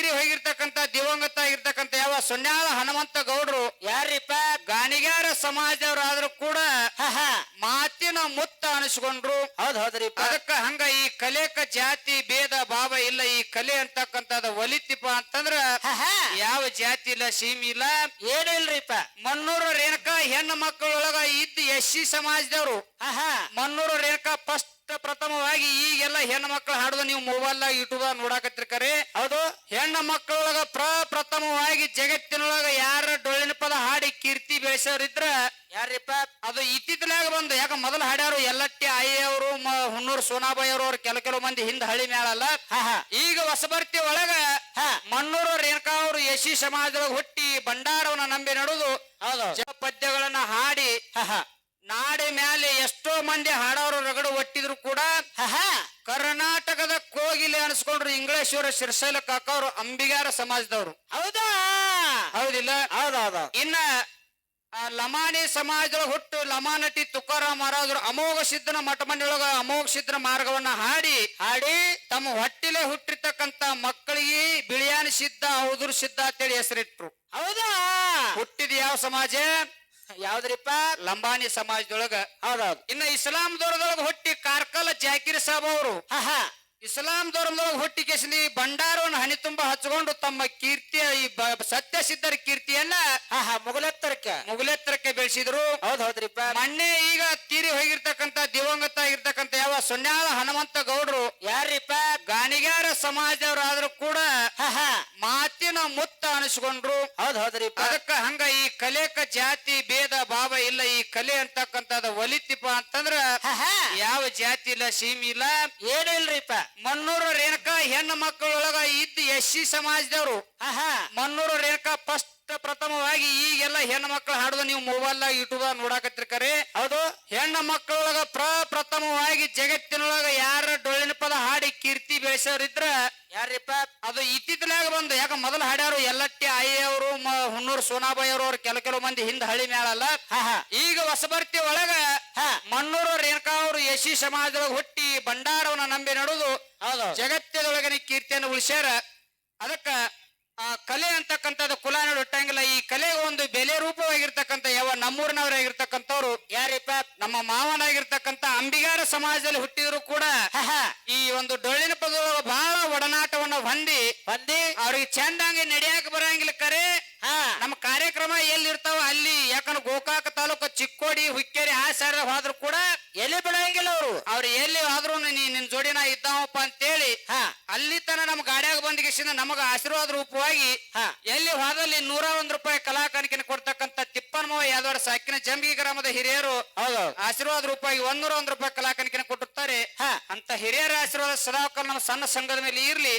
ತೀರಿ ಹೋಗಿರ್ತಕ್ಕಂತ ದಿವಂಗತ ಆಗಿರ್ತಕ್ಕಂತ ಯಾವ ಸೊನ್ಯಾಳ ಹನುಮಂತ ಗೌಡ್ರು ಯಾರಿಪ್ಪ? ಗಾಣಿಗಾರ ಸಮಾಜವರಾದ್ರೂ ಕೂಡ ಮಾತಿನ ಮುತ್ತ ಅನಿಸ್ಕೊಂಡ್ರು. ಹೌದ್ ಹೌದ್ರಿ ಅದಕ್ಕ ಹಂಗ ಈ ಕಲೆಕ ಜಾತಿ ಭೇದ ಭಾವ ಇಲ್ಲ. ಈ ಕಲೆ ಅಂತಕ್ಕಂಥದ ಒಲಿತಿಪ್ಪ ಅಂತಂದ್ರ ಯಾವ ಜಾತಿ ಇಲ್ಲ ಸೀಮಿ ಇಲ್ಲ. ಏನಿಲ್ರಿಪ್ಪ ಮನ್ನೂರು ರೇಣುಕಾ ಹೆಣ್ಣು ಮಕ್ಕಳೊಳಗ ಇದ್ದ ಎಸ್ ಸಿ ಸಮಾಜದವ್ರು. ಮನ್ನೂರು ರೇಣುಕಾ ಫಸ್ಟ್ ಪ್ರಥಮವಾಗಿ ಈಗೆಲ್ಲ ಹೆಣ್ಣು ಮಕ್ಕಳು ಹಾಡುದು ನೀವು ಮೊಬೈಲ್ ಯೂಟ್ಯೂಬ್ ನೋಡಾಕತ್ರಿ ಕರೆ. ಹೌದು ಹೆಣ್ಣ ಮಕ್ಕಳೊಳಗ ಪ್ರಪ್ರಥಮವಾಗಿ ಜಗತ್ತಿನೊಳಗ ಯಾರ ಡೊಳ್ಳಿನ ಪದ ಹಾಡಿ ಕೀರ್ತಿ ಬೆಳೆಸೋರಿದ್ರ ಯಾರಿಪ್ಪ ಅದು ಇತ್ತಿತ್ತಲಾಗ ಬಂದು ಯಾಕ ಮೊದಲು ಹಾಡ್ಯಾರು ಎಲ್ಲಟ್ಟಿ ಆಯಿ ಅವರು ಹುಣ್ಣೂರು ಸೋನಾಬಾಯಿ ಅವರು ಕೆಲ ಕೆಲವು ಮಂದಿ ಹಿಂದ ಹಳಿ ಮೇಳಲ್ಲ ಈಗ ಹೊಸಬರ್ತಿ ಒಳಗ ಮಣ್ಣೂರು ರೇಣುಕಾ ಅವರು ಯಶಿ ಸಮಾಜದೊಳಗ ಹುಟ್ಟಿ ಭಂಡಾರವನ್ನ ನಂಬಿ ನಡೆದು ಪದ್ಯಗಳನ್ನ ಹಾಡಿ ನಾಡಿ ಮ್ಯಾಲೆ ಎಷ್ಟೋ ಮಂದಿ ಹಾಡೋರು ರಗಡು ಒಟ್ಟಿದ್ರು ಕೂಡ ಕರ್ನಾಟಕದ ಕೋಗಿಲೆ ಅನ್ಸ್ಕೊಂಡ್ರು ಇಂಗ್ಲೇಶ್ವರ ಶಿರಸೈಲ ಕಾಕವ್ರು ಅಂಬಿಗಾರ ಸಮಾಜದವರು. ಹೌದಾ? ಹೌದಿಲ್ಲ? ಹೌದೌದ. ಇನ್ನ ಆ ಲಮಾನಿ ಸಮಾಜದೊಳಗ ಹುಟ್ಟು ಲಮಾನಟಿ ತುಕಾರಾಮ್ ಮಹಾರಾಜರು ಅಮೋಘ ಸಿದ್ಧನ ಮಠ ಮಂಡಿಯೊಳಗ ಅಮೋಘ ಸಿದ್ಧನ ಮಾರ್ಗವನ್ನ ಹಾಡಿ ಹಾಡಿ. ತಮ್ಮ ಹೊಟ್ಟಿಲೆ ಹುಟ್ಟಿರ್ತಕ್ಕಂತ ಮಕ್ಕಳಿಗೆ ಬಿಳಿಯಾನಿ ಸಿದ್ಧ ಹೌದು ಸಿದ್ಧ ಅಂತೇಳಿ ಹೆಸರಿಟ್ರು. ಹೌದಾ? ಹುಟ್ಟಿದ ಯಾವ ಸಮಾಜ? ಯಾವ್ದ್ರಿಪ್ಪ? ಲಂಬಾಣಿ ಸಮಾಜದೊಳಗ. ಹೌದೌದು. ಇನ್ನ ಇಸ್ಲಾಂ ಧರ್ಮದೊಳಗ ಹುಟ್ಟಿ ಕಾರ್ಕಲ ಜಾಕಿರ್ ಸಾಬ್ ಅವರು. ಇಸ್ಲಾಂ ಧರ್ಮದೊಳಗ ಹುಟ್ಟಿ ಕೇಸಿಂದ ಈ ಭಂಡಾರವನ್ನು ಹನಿ ತುಂಬ ಹಚ್ಕೊಂಡು ತಮ್ಮ ಕೀರ್ತಿಯ ಈ ಸತ್ಯ ಸಿದ್ಧರ ಕೀರ್ತಿಯನ್ನ ಮುಗಲೆತ್ತರಕ್ಕೆ ಮುಗಲೆತ್ತರಕ್ಕೆ ಬೆಳೆಸಿದ್ರು. ಹೌದ್ ಹೌದ್ರಿಪ್ಪ. ಮೊನ್ನೆ ಈಗ ತೀರಿ ಹೋಗಿರ್ತಕ್ಕಂತ ದಿವಂಗತ ಆಗಿರ್ತಕ್ಕಂತ ಯಾವ ಸುನ್ಯಾಳ ಹನುಮಂತ ಗೌಡ್ರು ಯಾರಿಪ್ಪ ಗಾಣಿಗಾರ ಸಮಾಜದವರಾದ್ರೂ ಕೂಡ ಮಾತಿನ ಮುತ್ತ ಅನಿಸ್ಕೊಂಡ್ರು. ಹೌದ್ ಹೌದ್ರಿ ಅದಕ್ಕ ಹಂಗ ಈ ಕಲೆಕ ಜಾತಿ ಭೇದ ಭಾವ ಇಲ್ಲ. ಈ ಕಲೆ ಅಂತಕ್ಕಂಥದ ಒಲಿತಿಪ್ಪ ಅಂತಂದ್ರ ಯಾವ ಜಾತಿ ಇಲ್ಲ ಸೀಮಿ ಇಲ್ಲ. ಏನಿಲ್ರಿಪ್ಪ ಮನ್ನೂರು ರೇಣಕ ಹೆಣ್ಣು ಮಕ್ಕಳೊಳಗ ಇದ್ದ ಎಸ್ ಸಿ ಸಮಾಜದವರು. ಮನ್ನೂರು ರೇಣುಕಾ ಫಸ್ಟ್ ಪ್ರಥಮವಾಗಿ ಈಗೆಲ್ಲ ಹೆಣ್ಣು ಮಕ್ಕಳು ಹಾಡುದು ನೀವು ಮೊಬೈಲ್ ಯೂಟ್ಯೂಬ್ ನೋಡಾಕತ್ರಿ ಕರೆ. ಹೌದು. ಹೆಣ್ಣು ಮಕ್ಕಳೊಳಗ ಪ್ರಪ್ರಥಮವಾಗಿ ಜಗತ್ತಿನೊಳಗ ಯಾರ ಡೊಳ್ಳಿನ ಪದ ಹಾಡಿ ಕೀರ್ತಿ ಬೆಳೆಸೋರಿದ್ರ ಯಾರಿಪ್ಪ ಅದು ಇತ್ತಿತ್ತಲಾಗ ಬಂದು ಯಾಕ ಮೊದಲು ಹಾಡ್ಯಾರು ಎಲ್ಲಟ್ಟಿ ಆಯಿ ಅವರು ಹುನ್ನೂರು ಸೋನಾಬಾಯಿ ಅವರು ಕೆಲ ಕೆಲವು ಮಂದಿ ಹಿಂದ ಹಳಿ ಮೇಳಲ್ಲ ಹಾ ಹಾ. ಈಗ ಹೊಸಬರ್ತಿ ಒಳಗ ಮಣ್ಣೂರು ರೇಣುಕಾ ಅವರು ಯಶಿ ಸಮಾಜದೊಳಗೆ ಹುಟ್ಟಿ ಭಂಡಾರವನ್ನ ನಂಬಿ ನಡೆದು ಹೌದು. ಜಗತ್ತದೊಳಗನೆ ಕೀರ್ತಿಯನ್ನು ಉಳಿಸ್ಯಾರ. ಅದಕ್ಕ ಆ ಕಲೆ ಅಂತಕ್ಕಂಥದ್ದು ಕುಲ ನೋಡಿ ಹುಟ್ಟಂಗಿಲ್ಲ. ಈ ಕಲೆ ಒಂದು ಬೆಲೆ ರೂಪವಾಗಿರ್ತಕ್ಕಂಥ ಯಾವ ನಮ್ಮೂರಿನವರಾಗಿರ್ತಕ್ಕಂಥವ್ರು ಯಾರಿಪ್ಪ ನಮ್ಮ ಮಾವನಾಗಿರ್ತಕ್ಕಂಥ ಅಂಬಿಗಾರ ಸಮಾಜದಲ್ಲಿ ಹುಟ್ಟಿದ್ರು ಕೂಡ ಈ ಒಂದು ಡೊಳ್ಳಿನ ಪದದೊಳಗ ಬಹಳ ಒಡನಾಟವನ್ನ ಹೊಂದಿ ಬಂದಿ ಅವ್ರಿಗೆ ಚಂದಂಗೆ ನಡೆಯಾಕ ಬರಂಗಿಲ್ಲ ಕರೆ. ಹಾ. ನಮ್ಮ ಕಾರ್ಯಕ್ರಮ ಎಲ್ಲಿರ್ತಾವ ಅಲ್ಲಿ ಯಾಕಂದ್ರೆ ಗೋಕಾಕ ತಾಲೂಕು ಚಿಕ್ಕೋಡಿ ಹುಕ್ಕೇರಿ ಆ ಸೈಡ್ ಹೋದ್ರು ಕೂಡ ಎಲ್ಲಿ ಬಿಡಂಗಿಲ್ಲ ಅವರು. ಅವ್ರು ಎಲ್ಲಿ ಆದ್ರೂ ನೀ ನಿನ್ ಜೋಡಿನ ಅಂತೇಳಿ ಹಾ ಅಲ್ಲಿ ತನ ನಮ್ ಗಾಡ್ಯಾಗ ಬಂದಿಗೆಸಿಂದ ನಮಗ ಆಶೀರ್ವಾದ ರೂಪವಾಗಿ ಹಾ. ಎಲ್ಲಿ ಹೋದಲ್ಲಿ ನೂರ ಒಂದ್ ರೂಪಾಯಿ ಕಲಾಕಾಣಿಕೆನ ಕೊಡ್ತಕ್ಕಂತ ತಿಪ್ಪನ್ಮೋಯ ಯಾದವರ ಸಾಕಿನ ಜಂಬಿ ಗ್ರಾಮದ ಹಿರಿಯರು ಹೌದು ಆಶೀರ್ವಾದ ರೂಪಾಯಿ ಒಂದೂರ ಒಂದ್ ರೂಪಾಯಿ ಕಲಾಕಾಣಿಕೆನ ಕೊಟ್ಟಿರ್ತಾರೆ. ಹಾ. ಅಂತ ಹಿರಿಯರ ಆಶೀರ್ವಾದ ಸದಾಕಾಲ ನಮ್ಮ ಸಣ್ಣ ಸಂಘದ ಮೇಲೆ ಇರ್ಲಿ.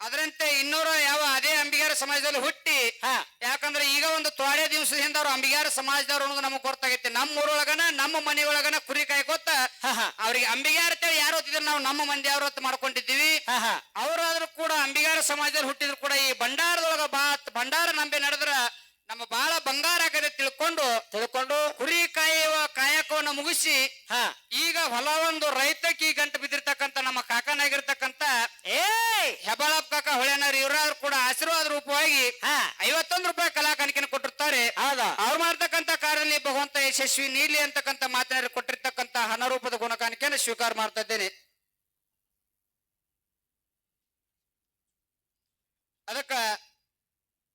ಅದರಂತೆ ಇನ್ನೂರ ಯಾವ ಅದೇ ಅಂಬಿಗಾರ ಸಮಾಜದಲ್ಲಿ ಹುಟ್ಟಿ ಯಾಕಂದ್ರೆ ಈಗ ಒಂದು ತೊಡೆ ದಿವಸದಿಂದ ಅವ್ರು ಅಂಬಿಗಾರ ಸಮಾಜದವ್ರು ಅನ್ನೋದು ನಮಗ್ ಗೊತ್ತಾಗೈತಿ. ನಮ್ಮ ಊರೊಳಗನ ನಮ್ಮ ಮನೆಯೊಳಗನ ಕುರಿ ಕಾಯ್ಕೋತ ಅವ್ರಿಗೆ ಅಂಬಿಗಾರ ಅಂತೇಳಿ ಯಾರು ಓದಿದ್ರು ನಾವು ನಮ್ಮ ಮಂದಿ ಅವ್ರ ಹೊತ್ತು ಮಾಡ್ಕೊಂಡಿದ್ದೀವಿ. ಅವರಾದ್ರೂ ಕೂಡ ಅಂಬಿಗಾರ ಸಮಾಜದಲ್ಲಿ ಹುಟ್ಟಿದ್ರು ಕೂಡ ಈ ಭಂಡಾರದೊಳಗ ಬಾ ಭಂಡಾರ ನಂಬಿ ನಡೆದ್ರ ನಮ್ಮ ಬಾಳ ಬಂಗಾರ ಆಗದೆ ತಿಳ್ಕೊಂಡು ತಿಳ್ಕೊಂಡು ಕುರಿ ಕಾಯುವ ಕಾಯಕವನ್ನ ಮುಗಿಸಿ ಹಾ. ಈಗ ಹೊಲ ಒಂದು ಈ ಗಂಟು ಬಿದ್ದಿರ್ತಕ್ಕಂತ ನಮ್ಮ ಕಾಕನಾಗಿರ್ತಕ್ಕಂತ ಏ ಹೆಬಳಪ್ಪ ಕಾಕ ಹೊಳೆನಾರ್ ಇವರಾದ್ರೂ ಕೂಡ ಆಶೀರ್ವಾದ ರೂಪವಾಗಿ ಹಾ. ಐವತ್ತೊಂದು ರೂಪಾಯಿ ಕಲಾಕಾಣಿಕೆನ ಕೊಟ್ಟಿರ್ತಾರೆ. ಹೌದಾ ಅವ್ರು ಮಾಡ್ತಕ್ಕಂತ ಕಾರ್ಯದಲ್ಲಿ ಭಗವಂತ ಯಶಸ್ವಿ ನೀಲಿ ಅಂತಕ್ಕಂತ ಮಾತಿನಲ್ಲಿ ಕೊಟ್ಟಿರ್ತಕ್ಕಂತ ಹಣರೂಪದ ಗುಣಕಾಣಿಕೆಯನ್ನು ಸ್ವೀಕಾರ ಮಾಡ್ತಾ ಇದ್ದೇನೆ. ಅದಕ್ಕ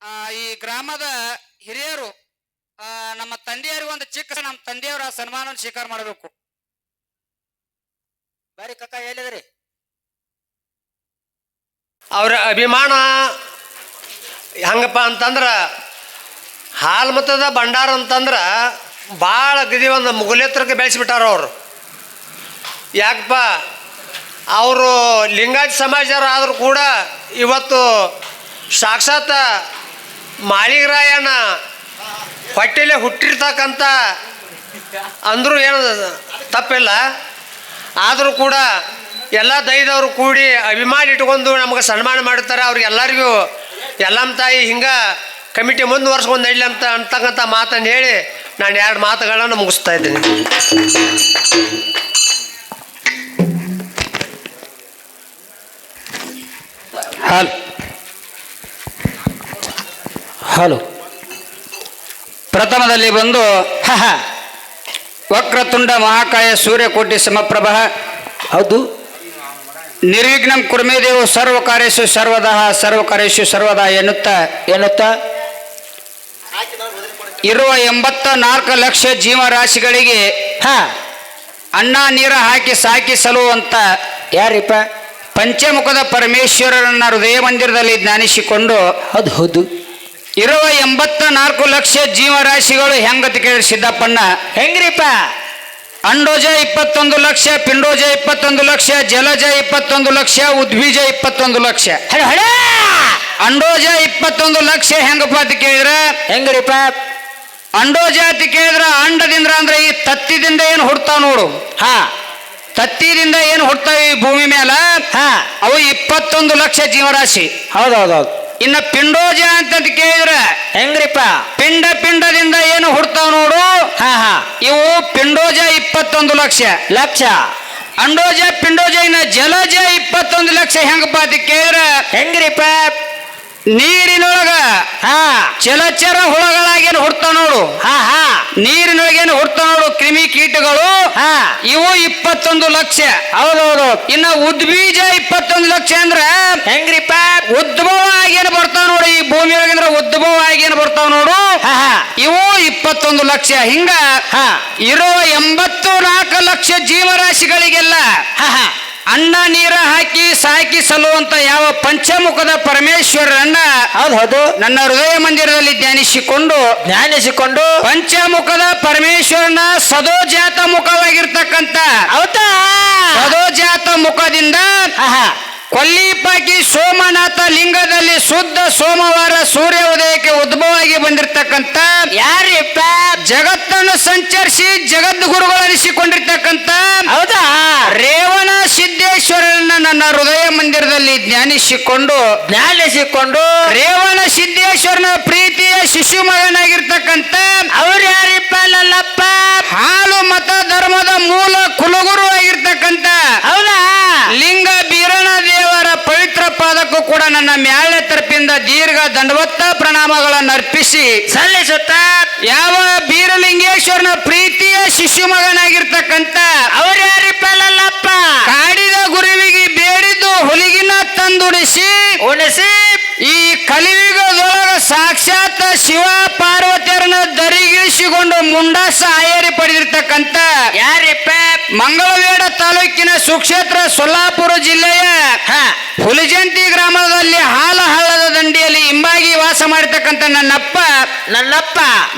ಆ, ಈ ಗ್ರಾಮದ ಹಿರಿಯರು ಆ, ನಮ್ಮ ತಂದೆಯವರಿಗೆ ಒಂದು ಚಿಕ್ಕ ನಮ್ಮ ತಂದೆಯವರ ಸನ್ಮಾನವನ್ನು ಸ್ವೀಕಾರ ಮಾಡಬೇಕು. ಬಾರಿ ಕಕ್ಕ ಹೇಳಿದ್ರಿ. ಅವರ ಅಭಿಮಾನ ಹೆಂಗಪ್ಪ ಅಂತಂದ್ರೆ ಹಾಲು ಮತದ ಭಂಡಾರ ಅಂತಂದ್ರೆ ಭಾಳ ಗದಿ ಒಂದು ಮುಗುಲೇತ್ರಕ್ಕೆ ಬೆಳೆಸಿಬಿಟ್ಟಾರ ಅವರು. ಯಾಕಪ್ಪ? ಅವರು ಲಿಂಗಾಯತ ಸಮಾಜರು ಆದರೂ ಕೂಡ ಇವತ್ತು ಸಾಕ್ಷಾತ್ ಮಾಳಿಗರಾಯನ ಹೊಟ್ಟೆಲೆ ಹುಟ್ಟಿರ್ತಕ್ಕಂಥ ಅಂದರೂ ಏನು ತಪ್ಪಿಲ್ಲ. ಆದರೂ ಕೂಡ ಎಲ್ಲ ದೈದವರು ಕೂಡಿ ಅಭಿಮಾನ ಇಟ್ಕೊಂಡು ನಮಗೆ ಸನ್ಮಾನ ಮಾಡ್ತಾರೆ ಅವ್ರಿಗೆಲ್ಲರಿಗೂ ಎಲ್ಲಮ್ಮ ತಾಯಿ ಹಿಂಗೆ ಕಮಿಟಿ ಮುಂದುವರ್ಸ್ಕೊಂಡು ನಡಲಿ ಅಂತ ಅಂತಕ್ಕಂಥ ಮಾತನ್ನು ಹೇಳಿ ನಾನು ಎರಡು ಮಾತುಗಳನ್ನು ಮುಗಿಸ್ತಾ ಇದ್ದೀನಿ. ಹಲ್. ಹಲೋ. ಪ್ರಥಮದಲ್ಲಿ ಬಂದು ವಕ್ರತುಂಡ ಮಹಾಕಾಯ ಸೂರ್ಯಕೋಟಿ ಸಮಪ್ರಭ. ಹೌದು. ನಿರ್ವಿಘ್ನಂ ಕುರ್ಮೇದೇವು ಸರ್ವ ಕಾರ್ಯಸು ಸರ್ವದಹ ಸರ್ವ ಕಾರ್ಯಸು ಸರ್ವದಾ ಎನ್ನುತ್ತ ಎನ್ನುತ್ತ? ಇರುವ ಎಂಬತ್ತ ನಾಲ್ಕು ಲಕ್ಷ ಜೀವರಾಶಿಗಳಿಗೆ ಹಾ ಅನ್ನ ನೀರ ಹಾಕಿ ಸಾಕಿ ಸಲುವಂತ ಯಾರಿಪ್ಪ? ಪಂಚಮುಖದ ಪರಮೇಶ್ವರರನ್ನ ಹೃದಯ ಮಂದಿರದಲ್ಲಿ ಜ್ಞಾನಿಸಿಕೊಂಡು ಹೌದು ಹೌದು. ಇರುವ ಎಂಬತ್ತ ನಾಲ್ಕು ಲಕ್ಷ ಜೀವರಾಶಿಗಳು ಹೆಂಗತಿ ಕೇಳಿ ಸಿದ್ದಪ್ಪಣ್ಣ? ಹೆಂಗ್ರಿಪ್ಪ? ಅಂಡೋಜ ಇಪ್ಪತ್ತೊಂದು ಲಕ್ಷ ಪಿಂಡೋಜ ಇಪ್ಪತ್ತೊಂದು ಲಕ್ಷ ಜಲಜ ಇಪ್ಪತ್ತೊಂದು ಲಕ್ಷ ಉದ್ಬೀಜ ಇಪ್ಪತ್ತೊಂದು ಲಕ್ಷ. ಅಂಡೋಜ ಇಪ್ಪತ್ತೊಂದು ಲಕ್ಷ ಹೆಂಗಪ್ಪ ಅಂತ ಕೇಳಿದ್ರ ಹೆಂಗ್ರಿಪ್ಪ ಅಂಡೋಜ ಅಂತ ಕೇಳಿದ್ರ ಅಂಡದಿಂದ ಅಂದ್ರೆ ಈ ತತ್ತಿದಿಂದ ಏನು ಹುಡ್ತಾವ ನೋಡು. ಹಾ. ತತ್ತಿದಿಂದ ಏನು ಹುಡ್ತಾವ ಈ ಭೂಮಿ ಮೇಲೆ ಹಾ. ಅವು ಇಪ್ಪತ್ತೊಂದು ಲಕ್ಷ ಜೀವರಾಶಿ. ಹೌದೌದೌದು. ಹೌದು ಹೌದು ಇನ್ನ ಪಿಂಡೋಜ ಅಂತ ಕೇಳಿದ್ರ ಹೆಂಗ್ರಿಪ್ಪ? ಪಿಂಡ ಪಿಂಡದಿಂದ ಏನು ಹುಡ್ತಾವ ನೋಡು? ಹಾ ಹಾ. ಇವು ಪಿಂಡೋಜ ಇಪ್ಪತ್ತೊಂದು ಲಕ್ಷ. ಲಕ್ಷ? ಅಂಡೋಜ ಪಿಂಡೋಜ ಇನ್ನ ಜಲಜ ಇಪ್ಪತ್ತೊಂದು ಲಕ್ಷ. ಹೆಂಗಪ್ಪ ಅಂತ ಕೇಳಿದ್ರ ಹೆಂಗ್ರಿಪ್ಪ? ನೀರಿನೊಳಗ ಹಾ. ಚಲಚರ ಹುಳಗಳಾಗೇನು ಹುಡ್ತಾವ ನೋಡು. ಹಾ ಹಾ. ನೀರಿನೊಳಗೇನು ಹುಡ್ತಾವ ನೋಡು ಕ್ರಿಮಿ ಕೀಟಗಳು. ಹಾ. ಇವು ಇಪ್ಪತ್ತೊಂದು ಲಕ್ಷ. ಹೌದೌದು. ಇನ್ನು ಉದ್ಬೀಜ ಇಪ್ಪತ್ತೊಂದು ಲಕ್ಷ ಅಂದ್ರ ಹೆಂಗ್ರಿಪ್ಪ? ಉದ್ಭವ ಆಗೇನು ಬರ್ತಾವ ನೋಡು. ಈ ಭೂಮಿ ಒಳಗಿಂದ್ರ ಉದ್ಭವ ಆಗೇನು ಬರ್ತಾವ ನೋಡು. ಹಾ ಹಾ. ಇವು ಇಪ್ಪತ್ತೊಂದು ಲಕ್ಷ. ಹಿಂಗ ಹಾ. ಇರೋ ಎಂಬತ್ತು ನಾಲ್ಕು ಲಕ್ಷ ಜೀವರಾಶಿಗಳಿಗೆಲ್ಲ ಹಾ ಹಾ. ಅನ್ನ ನೀರ ಹಾಕಿ ಸಾಕಿ ಸಲ್ಲುವಂತ ಯಾವ ಪಂಚಮುಖದ ಪರಮೇಶ್ವರನ್ನ ಹೌದು ಹೌದು. ನನ್ನ ಹೃದಯ ಮಂದಿರದಲ್ಲಿ ಧ್ಯಾನಿಸಿಕೊಂಡು ಧ್ಯಾನಿಸಿಕೊಂಡು ಪಂಚಮುಖದ ಪರಮೇಶ್ವರನ ಸದೋಜಾತ ಮುಖವಾಗಿರ್ತಕ್ಕಂತ ಹೌದಾ? ಸದೋಜಾತ ಮುಖದಿಂದ ಕೊಲ್ಲಿಪಾಕಿ ಸೋಮನಾಥ ಲಿಂಗದಲ್ಲಿ ಶುದ್ಧ ಸೋಮವಾರ ಸೂರ್ಯ ಉದಯಕ್ಕೆ ಉದ್ಭವವಾಗಿ ಬಂದಿರತಕ್ಕಂತ ಯಾರಿಪ್ಪ? ಜಗತ್ತನ್ನು ಸಂಚರಿಸಿ ಜಗದ್ಗುರುಗಳನಿಸಿಕೊಂಡಿರ್ತಕ್ಕಂಥ ಹೌದಾ? ರೇವಣ ಸಿದ್ದೇಶ್ವರನ ನನ್ನ ಹೃದಯ ಮಂದಿರದಲ್ಲಿ ಜ್ಞಾನಿಸಿಕೊಂಡು ಜ್ಞಾನಿಸಿಕೊಂಡು ರೇವಣ ಸಿದ್ದೇಶ್ವರನ ಪ್ರೀತಿಯ ಶಿಶು ಮಗನಾಗಿರ್ತಕ್ಕಂಥ ಅವ್ರು ಯಾರಿಪ್ಪ ಲಲ್ಲಪ್ಪ? ಹಾಲು ಮತ ಧರ್ಮದ ಮೂಲ ಕುಲಗುರು ಆಗಿರ್ತಕ್ಕಂಥ ಹೌದಾ? ಲಿಂಗ ಬೀರಣ ದೇವರ ಪವಿತ್ರ ಪಾದಕ್ಕೂ ಕೂಡ ನನ್ನ ಮ್ಯಾಳೆ ದೀರ್ಘ ದಂಡವತ್ತ ಪ್ರಣಾಮಗಳನ್ನು ಅರ್ಪಿಸಿ ಸಲ್ಲಿಸುತ್ತ ಯಾವ ಬೀರಲಿಂಗೇಶ್ವರನ ಪ್ರೀತಿಯ ಶಿಶು ಮಗನಾಗಿರ್ತಕ್ಕಂಥ ಅವ್ರು ಯಾರಿಪ್ಪ ಲಲ್ಲಪ್ಪ ಕಾಡಿದ ಗುರುವಿಗೆ ಬೇಡಿದ್ದು ಹುಲಿಗಿನ ತಂದುಡಿಸಿ ಉಣಿಸಿ ಈ ಕಲಿಯುಗದೊಳಗ ಸಾಕ್ಷಾತ್ ಶಿವ ಪಾರ್ವತಿಯರನ್ನ ದರಿಗಿಳಿಸಿಕೊಂಡು ಮುಂಡಾಸ ಆಯರಿ ಪಡೆದಿರ್ತಕ್ಕಂಥ ಯಾರಿಪ್ಪ? ಮಂಗಳವೇಡ ತಾಲೂಕಿನ ಸುಕ್ಷೇತ್ರ ಸೊಲ್ಲಾಪುರ ಜಿಲ್ಲೆಯ ಹುಲಿಜಂತಿ ಗ್ರಾಮದಲ್ಲಿ ಹಾಲ ದಂಡಿಯಲ್ಲಿ ಹಿಂಬಾಗಿ ವಾಸ ಮಾಡಿರ್ತಕ್ಕಂಥ ನನ್ನಪ್ಪ ನನ್ನಪ್ಪ.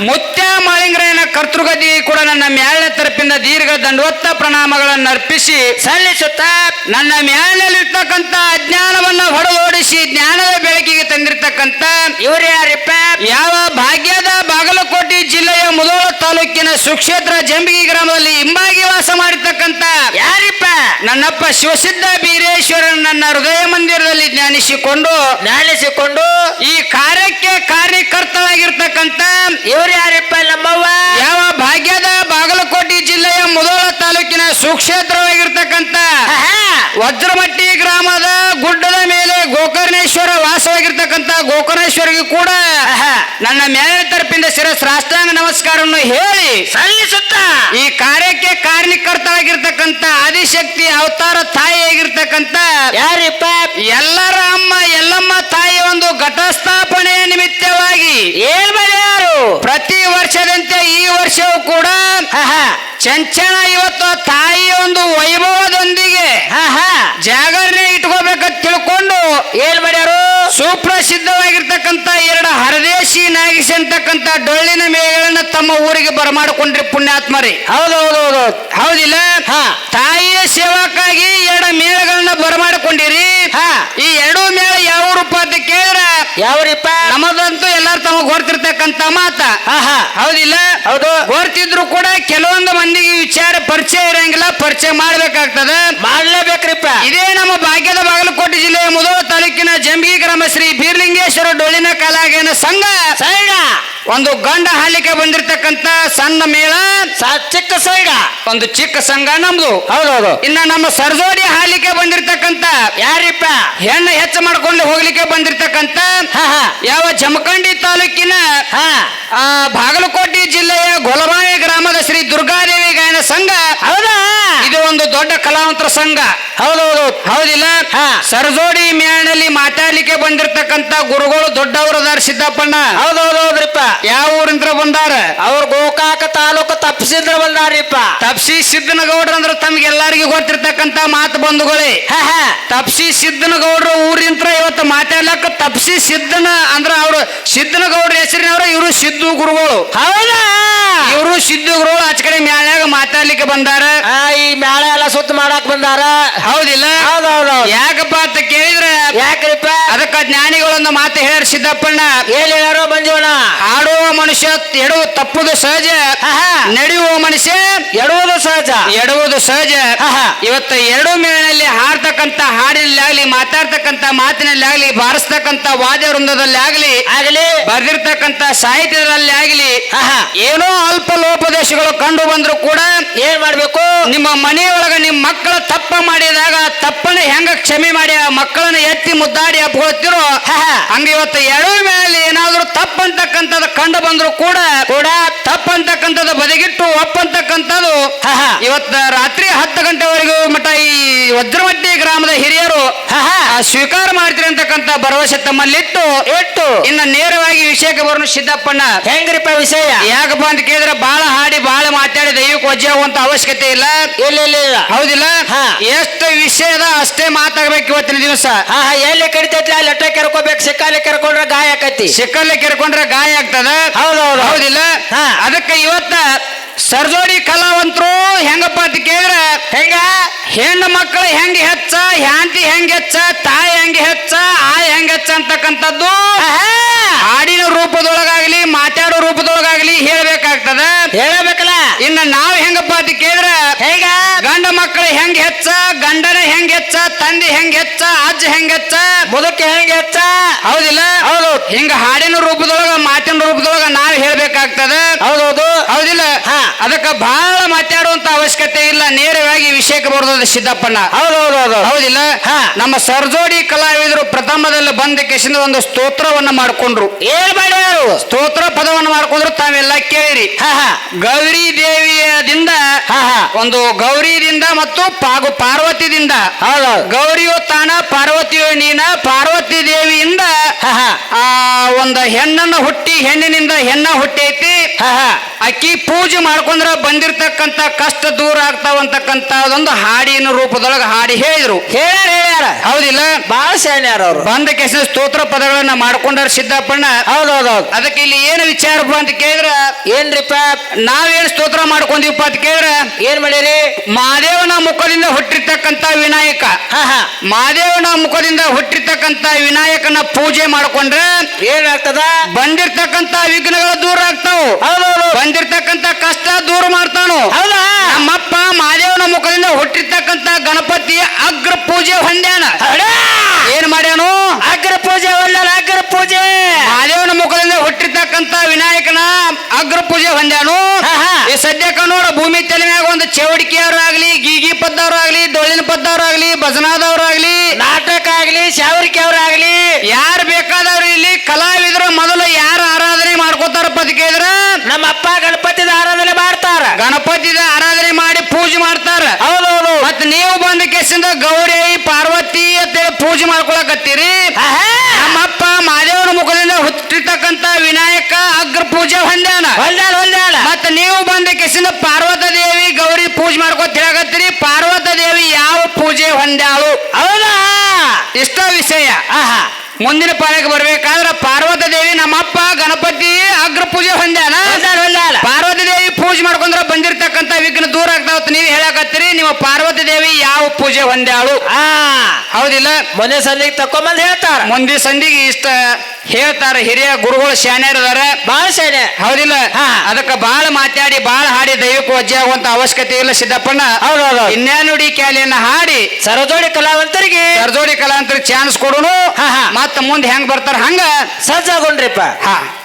ಮುತ್ಯ ಮಾಳಿಂಗ್ರಯನ ಕರ್ತೃಗದಿ ಕೂಡ ನನ್ನ ಮ್ಯಾಲಿನ ತರಪಿಂದ ದೀರ್ಘ ದಂಡವತ್ತ ಪ್ರಣಾಮಗಳನ್ನು ಅರ್ಪಿಸಿ ಸಲ್ಲಿಸುತ್ತ. ನನ್ನ ಮ್ಯಾಲಿನಲ್ಲಿರ್ತಕ್ಕಂಥ ಅಜ್ಞಾನವನ್ನ ಹೊಡೆದೋಡಿಸಿ ಜ್ಞಾನದ ಬೆಳಕಿಗೆ ತಂದಿರ್ತಕ್ಕಂಥ ಇವರು ಯಾರಿಪ್ಪ? ಯಾವ ಭಾಗ್ಯದ ಬಾಗಲಕೋಟೆ ಜಿಲ್ಲೆಯ ಮುದೋಳ ತಾಲೂಕಿನ ಸುಕ್ಷೇತ್ರ ಜಂಬಿಗಿ ಗ್ರಾಮದಲ್ಲಿ ಹಿಂಬಾಗಿ ವಾಸ ಮಾಡಿರ್ತಕ್ಕಂಥ ಯಾರಿಪ್ಪ? ನನ್ನಪ್ಪ ಶಿವಸಿದ್ಧ ಬೀರೇಶ್ವರನ ನನ್ನ ಹೃದಯ ಮಂದಿರದಲ್ಲಿ ಜ್ಞಾನಿಸಿಕೊಂಡು ಜ್ಞಾನಿಸಿಕೊಂಡು ಈ ಕಾರ್ಯಕ್ಕೆ ಕಾರ್ಯಕರ್ತರಾಗಿರ್ತಕ್ಕಂಥ ಇವ್ರು ಯಾರಪ್ಪ ನಮ್ಮವ್ವ ಯಾವ ಭಾಗ್ಯದ ಬಾಗಲಕೋಟೆ ಜಿಲ್ಲೆಯ ಮುದೋಳ ತಾಲೂಕಿನ ಸುಕ್ಷೇತ್ರವಾಗಿರ್ತಕ್ಕಂಥ ಆಹಾ. ವಜ್ರಮಟ್ಟಿ ಗ್ರಾಮದ ಗುಡ್ಡದ ಮೇಲೆ ಗೋಕರ್ಣೇಶ್ವರ ಗೋಕರ್ಣೇಶ್ವರಿಗೆ ಕೂಡ ನನ್ನ ಮೇಲೆ ತರಪಿಂದ ಶಿರಸ್ ರಾಷ್ಟ್ರಾಂಗ ನಮಸ್ಕಾರವನ್ನು ಹೇಳಿ ಸಲ್ಲಿಸುತ್ತ. ಈ ಕಾರ್ಯಕ್ಕೆ ಕಾರಣಕರ್ತರಾಗಿರ್ತಕ್ಕಂಥ ಆದಿಶಕ್ತಿ ಅವತಾರ ತಾಯಿ ತಾಯಿಯಾಗಿರ್ತಕ್ಕಂಥ ಯಾರಿಪ್ಪ? ಎಲ್ಲರ ಅಮ್ಮ ಎಲ್ಲಮ್ಮ ತಾಯಿ ಒಂದು ಘಟಸ್ಥಾಪನೆಯ ನಿಮಿತ್ತವಾಗಿ ಯಾರು? ಪ್ರತಿ ವರ್ಷದಂತೆ ಈ ವರ್ಷವೂ ಕೂಡ ಚಂಚಲ ಚಂಚನ ಇವತ್ತು ತಾಯಿಯ ಒಂದು ವೈಭವದೊಂದಿಗೆ ಆಹಾ ಜಾಗರಣೆ ಇಟ್ಕೋಬೇಕಂತ ತಿಳ್ಕೊಂಡು ಏನ್ ಮಾಡ್ಯಾರು ಸುಪ್ರಸಿದ್ಧವಾಗಿರ್ತಕ್ಕಂಥ ಎರಡು ಹರದೇಶಿ ನಾಗಿಸಿ ಅಂತಕ್ಕಂಥ ಡೊಳ್ಳಿನ ಮೇಳಗಳನ್ನ ತಮ್ಮ ಊರಿಗೆ ಬರಮಾಡಿಕೊಂಡ್ರಿ ಪುಣ್ಯಾತ್ಮರಿ. ಹೌದು ಹೌದು ಹೌದು ಹೌದಿಲ್ಲ? ಹಾ. ತಾಯಿಯ ಸೇವಕ್ಕಾಗಿ ಎರಡು ಮೇಳಗಳನ್ನ ಬರಮಾಡಿಕೊಂಡಿರಿ. ಹಾ. ಈ ಎರಡು ಮೇಳ ಯಾವ ರೂಪ ಅಂತ ಕೇಳಿದ್ರ ಯಾವ್ರಿಪ್ಪ ನಮ್ಮದಂತೂ ಎಲ್ಲಾರು ತಮಗ್ ಗೊತ್ತಿರ್ತಕ್ಕಂಥ ಮಾತ. ಹೌದಿಲ್ಲ? ಹೌದು. ಗೊತ್ತಿದ್ರು ಕೂಡ ಕೆಲವೊಂದು ಮಂದಿಗೆ ವಿಚಾರ ಪರಿಚಯ ಇರಂಗಿಲ್ಲ ಪರಿಚಯ ಮಾಡ್ಬೇಕಾಗ್ತದ. ಮಾಡ್ಲೇಬೇಕ್ರಿಪ್ಪ. ಇದೇ ನಮ್ಮ ಭಾಗ್ಯದ ಬಾಗಲಕೋಟೆ ಜಿಲ್ಲೆಯ ಮುದೋಳ ತಾಲೂಕಿನ ಜಂಬಿ ಗ್ರಾಮ ಶ್ರೀ ಬೀರ್ಲಿಂಗೇಶ್ವರ ಡೊಳ್ಳಿನ ಕಲಾಗೇನ ಸಂಘ. ಒಂದು ಗಂಡ ಹಾಲಿಕೆ ಬಂದಿರತಕ್ಕಂತ ಸಣ್ಣ ಮೇಳ ಚಿಕ್ಕ ಸಂಘ ಒಂದು ಚಿಕ್ಕ ಸಂಘ ನಮ್ದು. ಹೌದೌದು ಇನ್ನ ನಮ್ಮ ಸರ್ಜೋಡಿ ಹಾಲಿಕೆ ಬಂದಿರತಕ್ಕಂತ ಯಾರಿಪ್ಪ? ಹೆಣ್ಣು ಹೆಚ್ಚು ಮಾಡ್ಕೊಂಡು ಹೋಗ್ಲಿಕ್ಕೆ ಬಂದಿರತಕ್ಕಂತ ಯಾವ ಜಮಖಂಡಿ ತಾಲೂಕಿನ ಬಾಗಲಕೋಟೆ ಜಿಲ್ಲೆಯ ಗೊಲಬಾಯಿ ಗ್ರಾಮದ ಶ್ರೀ ದುರ್ಗಾದೇವಿ ಗಾಯನ ಸಂಘ. ಹೌದಾ? ಇದು ಒಂದು ದೊಡ್ಡ ಕಲಾವಂತರ ಸಂಘ. ಹೌದೌದು ಹೌದಿಲ್ಲ? ಸರ್ಜೋಡಿ ಸರಜೋಡಿ ಮೇಳನಲ್ಲಿ ಮಾತಾಡ್ಲಿಕ್ಕೆ ಬಂದಿರತಕ್ಕಂತ ಗುರುಗಳು ದೊಡ್ಡವರು ಸಿದ್ದಪ್ಪಣ್ಣ. ಹೌದೌದೌದ್ರಿಪ್ಪ ಯಾವ ಊರಿಂದ ಬಂದಾರ? ಅವ್ರ ಗೋಕಾಕ ತಾಲೂಕು ತಪ್ಪಿಸಿದ್ರ ಬಂದಾರಿಪ್ಪ. ತಪ್ಸಿ ಸಿದ್ದನಗೌಡ್ರ ಅಂದ್ರೆ ತಮ್ಗೆಲ್ಲರಿಗೂ ಗೊತ್ತಿರ್ತಕ್ಕಂತ ಮಾತು ಬಂಧುಗಳೇ. ತಪ್ಸಿ ಸಿದ್ದನಗೌಡ್ರ ಊರಿಂತ್ರ ಇವತ್ತು ಮಾತಾಡ್ಲಕ್ಕ ತಪ್ಸಿ ಸಿದ್ದನ ಅಂದ್ರ ಅವ್ರು ಸಿದ್ದನಗೌಡ್ರ ಹೆಸರಿನವ್ರ ಇವರು ಸಿದ್ದು ಗುರುಗಳು. ಹೌದಾ? ಇವರು ಸಿದ್ದು ಗುರುಗಳು ಆಚ ಕಡೆ ಮ್ಯಾಳ್ಯಾಗ ಮಾತಾಡ್ಲಿಕ್ಕೆ ಬಂದಾರ. ಆ, ಈ ಮ್ಯಾಳ ಎಲ್ಲ ಸುತ್ತ ಮಾಡಾಕ್ ಬಂದಾರ? ಹೌದಿಲ್ಲ? ಹೌದೌದು ಯಾಕಪ್ಪ ಅಂತ ಕೇಳಿದ್ರೆ ಯಾಕ್ರಿಪ್ಪ ಅದಕ್ಕ ಜ್ಞಾನಿಗಳೊಂದು ಮಾತು ಹೇಳ ಸಿದ್ದಪ್ಪಣ್ಣ ಹೇಳಿದಾರೋ ಬಂಜೋಣ ಆಡುವ ಮನುಷ್ಯ ಎಡುವ ತಪ್ಪುದು ಸಹಜ. ನಡೆಯುವ ಮನುಷ್ಯ ಎಡುವುದು ಸಹಜ ಎಡುವುದು ಸಹಜ. ಇವತ್ತು ಎರಡು ಮೇಳಲ್ಲಿ ಹಾಡ್ತಕ್ಕಂತ ಹಾಡಿನಲ್ಲಿ ಆಗ್ಲಿ ಮಾತಾಡ್ತಕ್ಕಂತ ಮಾತಿನಲ್ಲಿ ಆಗ್ಲಿ ಬಾರಿಸ್ತಕ್ಕಂತ ವಾದ್ಯ ವೃಂದದಲ್ಲಿ ಆಗ್ಲಿ ಆಗಲಿ ಬರೆದಿರ್ತಕ್ಕಂತ ಸಾಹಿತ್ಯದಲ್ಲಿ ಆಗ್ಲಿ. ಏನೋ ಅಲ್ಪ ಲೋಪದೇಶಗಳು ಕಂಡು ಬಂದ್ರು ಕೂಡ ಏನ್ ಮಾಡ್ಬೇಕು ನಿಮ್ಮ ಮನೆಯೊಳಗ ನಿಮ್ಮ ಮಕ್ಕಳ ತಪ್ಪ ಮಾಡಿದಾಗ ತಪ್ಪನ್ನ ಹೆಂಗ ಕ್ಷಮೆ ಮಾಡಿ ಆ ಮಕ್ಕಳನ್ನ ಎತ್ತಿ ಮುದ್ದಾಡಿ ಆಹಾ. ಹಂಗ ಇವತ್ತು ಎರಡು ಮೇಲೆ ಏನಾದ್ರೂ ತಪ್ಪಂತಕ್ಕಂಥದ್ದು ಕಂಡು ಬಂದ್ರು ಕೂಡ ಕೂಡ ತಪ್ಪಂತಕ್ಕಂಥದ್ದು ಬದಿಗಿಟ್ಟು ಒಪ್ಪಂತಕ್ಕಂಥದ್ದು. ಇವತ್ತ ರಾತ್ರಿ ಹತ್ತು ಗಂಟೆವರೆಗೂ ಮಠ ಈ ವಜ್ರಮಟ್ಟಿ ಗ್ರಾಮದ ಹಿರಿಯರು ಸ್ವೀಕಾರ ಮಾಡ್ತೀರಿ ಅಂತಕ್ಕಂಥ ಭರವಸೆ ತಮ್ಮಲ್ಲಿಟ್ಟು ಇಟ್ಟು. ಇನ್ನ ನೇರವಾಗಿ ವಿಷಯಕ್ಕೆ ಬರೋಣ ಸಿದ್ದಪ್ಪಣ್ಣ. ಹೆಂಗ್ರಿಪ್ಪ ವಿಷಯ? ಯಾಕಪ್ಪ ಅಂತ ಕೇಳಿದ್ರೆ ಬಾಳ ಹಾಡಿ ಬಾಳ ಮಾತಾಡಿ ದೈವಕ್ಕೆ ವಜ್ಜೆ ಆಗುವಂತ ಅವಶ್ಯಕತೆ ಇಲ್ಲ. ಇಲ್ಲ ಇಲ್ಲ ಹೌದಿಲ್ಲ? ಹಾ. ಎಷ್ಟು ವಿಷಯದ ಅಷ್ಟೇ ಮಾತಾಡ್ಬೇಕು ಇವತ್ತಿನ ದಿವಸ. ಎಲ್ಲಿ ಕಡಿತೈತಿ ಅಲ್ಲಿ ಲಟ್ಟ ಕೆರ್ಕೋಬೇಕು ಸಿಕ್ಕಾಲಿ ಕೆರ್ಕೊಂಡ್ರೆ ಗಾಯ ಆಕತಿ. ಸಿಕ್ಕಲ್ಲಿ ಕೆರ್ಕೊಂಡ್ರೆ ಗಾಯ ಆಗ್ತದ? ಹೌದೌದು. ಹೌದಿಲ್ಲ? ಹಾ. ಅದಕ್ಕೆ ಇವತ್ತ ಸರ್ಜೋಡಿ ಕಲಾವಂತರು ಹೆಂಗಪ್ಪ ಅಂತ ಕೇಳಿದ್ರ ಹೆಂಗ? ಹೆಣ್ಣು ಮಕ್ಕಳು ಹೆಂಗ್ ಹೆಚ್ಚ ಹ್ಯಾಂತಿ ಹೆಂಗ್ ಹೆಚ್ಚ ತಾಯಿ ಹೆಂಗ್ ಹೆಚ್ಚ ಆಯ್ ಹೆಂಗ್ ಹೆಚ್ಚ ಅಂತಕ್ಕಂಥದ್ದು. ಹಾಡಿನ ರೂಪದೊಳಗಾಗ್ಲಿ ಮಾತಾಡೋ ರೂಪದೊಳಗಾಗ್ಲಿ ಹೇಳ್ಬೇಕಾಗ್ತದ. ಹೇಳಬೇಕಲ್ಲ. ಇನ್ನು ನಾವ್ ಹೆಂಗಪ್ಪ ಅಂತ ಕೇಳಿದ್ರ ಹೇಗ? ಗಂಡ ಮಕ್ಕಳು ಹೆಂಗ್ ಹೆಚ್ಚ ಹೆಚ್ಚ ತಂದೆ ಹೆಂಗ್ ಹೆಚ್ಚ ಅಜ್ಜ ಹೆಂಗ್ ಹೆಚ್ಚ ಮುದಕ್ಕೆ ಹೆಂಗ್ ಹೆಚ್ಚ ಹೌದಿಲ್ಲ? ಹೌದು ಹಿಂಗ ಹಾಡಿನ ರೂಪದೊಳಗ ಮಾತಿನ ರೂಪದೊಳಗ ನಾವ್ ಹೇಳ್ಬೇಕಾಗ್ತದ? ಹೌದೌದು. ಹೌದಿಲ್ಲ? ಹಾ. ಅದಕ್ಕ ಬಹಳ ಮಾತಾಡುವಂತ ಅವಶ್ಯಕತೆ ಇಲ್ಲ ನೇರವಾಗಿ ವಿಷಯಕ್ಕೆ ಬರ್ತದ ಸಿದ್ದಪ್ಪಣ್ಣ. ಹೌದೌದೌದು. ಹೌದಿಲ್ಲ? ಹಾ. ನಮ್ಮ ಸರ್ಜೋಡಿ ಕಲಾವಿದರು ಪ್ರಥಮದಲ್ಲಿ ಬಂದ ಕೆಸಿಂದ ಒಂದು ಸ್ತೋತ್ರವನ್ನ ಮಾಡ್ಕೊಂಡ್ರು. ಏನ್ ಮಾಡ್ಯಾರು ಸ್ತೋತ್ರ ಪದವನ್ನು ಮಾಡ್ಕೊಂಡ್ರು ತಾವೆಲ್ಲ ಕೇಳಿರಿ. ಹಾ ಹಾ. ಗೌರಿ ದೇವಿಯದಿಂದ ಹಾ ಹಾ. ಒಂದು ಗೌರಿದಿಂದ ಮತ್ತು ಪಾಗು ಪಾರ್ವತಿದಿಂದ. ಗೌರಿಯೋ ಗೌರಿಯು ತಾನ ಪಾರ್ವತಿಯು ನೀನ ಪಾರ್ವತಿ ದೇವಿಯಿಂದ ಆ ಒಂದು ಹೆಣ್ಣನ್ನ ಹುಟ್ಟಿ ಹೆಣ್ಣಿನಿಂದ ಹೆಣ್ಣ ಹುಟ್ಟೈತಿ. ಅಕ್ಕಿ ಪೂಜೆ ಮಾಡ್ಕೊಂಡ್ರ ಬಂದಿರ್ತಕ್ಕಂತ ಕಷ್ಟ ದೂರ ಆಗ್ತಾವಂತಕ್ಕಂತ ಒಂದು ಹಾಡಿನ ರೂಪದೊಳಗೆ ಹಾಡಿ ಹೇಳಿದ್ರು. ಹೇಳ್ಯಾರ ಹೇಳ್ಯಾರ. ಹೌದಿಲ್ಲ? ಬಹಳ ಹೇಳ್ಯಾರ ಅವ್ರು. ಬಂದ ಕೆಸ ಸ್ತೋತ್ರ ಪದಗಳನ್ನ ಮಾಡ್ಕೊಂಡಾರ ಸಿದ್ದಪ್ಪಣ್ಣ. ಹೌದೌದೌದು. ಅದಕ್ಕೆ ಇಲ್ಲಿ ಏನು ವಿಚಾರಪ್ಪ ಅಂತ ಕೇಳಿದ್ರ? ಏನ್ರಿಪ್ಪ? ನಾವೇನ್ ಸ್ತೋತ್ರ ಮಾಡ್ಕೊಂಡಿವಪ್ಪ ಅಂತ ಕೇಳಿದ್ರ? ಏನ್ ಮಾಡಿರಿ? ಮಾದೇವನ ಮುಖದಿಂದ ಹುಟ್ಟಿರ್ತಕ್ಕಂತ ವಿನಾಯಕ. ಮಹಾದೇವನ ಮುಖದಿಂದ ಹುಟ್ಟಿರ್ತಕ್ಕಂತ ವಿನಾಯಕನ ಪೂಜೆ ಮಾಡ್ಕೊಂಡ್ರೆ ಏನಾಗ್ತದ? ಬಂದಿರ್ತಕ್ಕಂತ ವಿಘ್ನಗಳು ದೂರ ಆಗ್ತಾವು. ಬಂದಿರ್ತಕ್ಕಂತ ಕಷ್ಟ ದೂರ ಮಾಡ್ತಾನು. ಹೌದಾ? ನಮ್ಮಪ್ಪ ಮಾದೇವನ ಮುಖದಿಂದ ಹುಟ್ಟಿರ್ತಕ್ಕಂತ ಗಣಪತಿ ಅಗ್ರ ಪೂಜೆ ಹೊಂದ್ಯಾನ. ಹೌದಾ? ಏನ್ ಮಾಡ್ಯಾನು? ಅಗ್ರ ಪೂಜೆ ಹೊಂದ್ಯಾನ ಅಗ್ರ ಪೂಜೆ. ಮಾದೇವನ ಮುಖದಿಂದ ಹುಟ್ಟಿರ್ತಕ್ಕಂತ ವಿನಾಯಕನ ಅಗ್ರ ಪೂಜೆ ಹೊಂದ್ಯಾನು. ಈ ಸದ್ಯಕ್ಕ ನೋಡ ಭೂಮಿ ತಲೆ ಮ್ಯಾಗ ಒಂದು ಚೌಡಿಕೆಯವ್ರು ಆಗ್ಲಿ ಗೀಗಿ ಪದ್ದವ್ರು ಆಗ್ಲಿ ಡೊಳ್ಳಿನ ಪದ್ದವ್ರು ಆಗ್ಲಿ ಭಜನಾದವ್ರು ಆಗ್ಲಿ ನಾಟಕ ಆಗ್ಲಿ ಶಾವರಿಕೆ ಅವ್ರಾಗ್ಲಿ. ಯಾರು ಬೇಕಾದವ್ರು ಇಲ್ಲಿ ಕಲಾವಿದರು ಮೊದಲು ಯಾರು ಆರಾಧನೆ ಮಾಡ್ಕೋತಾರಪ್ಪ ಅಂತ ಕೇಳಿದ್ರ ನಮ್ಮ ಅಪ್ಪ ಗಣಪತಿದ ಆರಾಧನೆ ಮಾಡ್ತಾರ ಗಣಪತಿದ ಆರಾಧನೆ ಮಾಡಿ ಪೂಜೆ ಮಾಡ್ತಾರ. ಹೌದೌದು. ಮತ್ ನೀವು ಬಂದ ಕೇಸಿಂದ ಗೌರಿ ಪಾರ್ವತಿ ಅಂತೇಳಿ ಪೂಜೆ ಮಾಡ್ಕೊಳಕತ್ತೀರಿ. ನಮ್ಮಪ್ಪ ಮಾದೇವನ ಮುಖದಿಂದ ಹುಟ್ಟಿರ್ತಕ್ಕಂತ ವಿನಾಯಕ ಅಗ್ರ ಪೂಜೆ ಹೊಂದ್ಯಾನ. ಹೊಲ್ದಾಳ ಹೊಲ್ದಾಳ ಮತ್ತ ನೀವು ಬಂದ ಕೇಸಿಂದ ಪಾರ್ವತ ದೇವಿ ಗೌರಿ ಪೂಜೆ ಮಾಡ್ಕೊತ ಹೇಳಕತ್ತೀರಿ. ಪಾರ್ವತ ದೇವಿ ಯಾವ ಪೂಜೆ ಹೊಂದ್ಯಾಳು? ಹೌದಾ? ಇಷ್ಟ ವಿಷಯ. ಆಹಾ ಮುಂದಿನ ಪಾಲಕ್ಕೆ ಬರ್ಬೇಕಾದ್ರ ಪಾರ್ವತ ದೇವಿ ನಮ್ಮಪ್ಪ ಗಣಪತಿ ಅಗ್ರ ಪೂಜೆ ಹೊಂದ್ಯಾನ ಹೊಲ್ದಾಳ ಹೊಲ್ದಾಳ ಪಾರ್ವತಿ ದೇವಿ ಪೂಜೆ ಮಾಡ್ಕೊಂಡ್ರ ಬಂದಿರ್ತಕ್ಕಂತ ವಿಘ್ನ ದೂರ ಆಗ್ತಾವತ್ ನೀವು ಹೇಳಕತ್ತೀರಿ ನಿಮ್ಮ ಪಾರ್ವತಿ ದೇವಿ ಯಾವ ಪೂಜೆ ಹೊಂದ್ಯಾಳು? ಆ ಹೌದಿಲ್ಲ? ಮೊನ್ನೆ ಸಂದಿಗೆ ತಕೊಂಬಂದ್ ಹೇಳ್ತಾರ. ಮುಂದೆ ಸಂಧಿಗೆ ಇಷ್ಟ ಹೇಳ್ತಾರ ಹಿರಿಯ ಗುರುಗಳು ಶಾನ್ಯರದಾರ ಬಾಳ ಶಾನೆ ಹೌದಿಲ್ಲ? ಹಾ. ಅದಕ್ಕ ಬಾಳ ಮಾತಾಡಿ ಬಾಳ ಹಾಡಿ ದೈವಕ್ಕೆ ವಜ್ಜೆ ಆಗುವಂತ ಅವಶ್ಯಕತೆ ಇಲ್ಲ ಸಿದ್ದಪ್ಪಣ್ಣ. ಹೌದೌದು. ಇನ್ಯಾನುಡಿ ಕ್ಯಾಲಿಯನ್ನ ಹಾಡಿ. ಸರಜೋಡಿ ಕಲಾವಂತರಿಗೆ. ಸರ್ಜೋಡಿ ಕಲಾಂತರ ಚಾನ್ಸ್ ಕೊಡೋನು. ಹಾ, ಹಾ. ಮತ್ತ ಮುಂದೆ ಹೆಂಗ್ ಬರ್ತಾರ ಹಂಗ? ಸಜ್ಜಾಗೊಂಡ್ರಿಪ್ಪ. ಹಾ.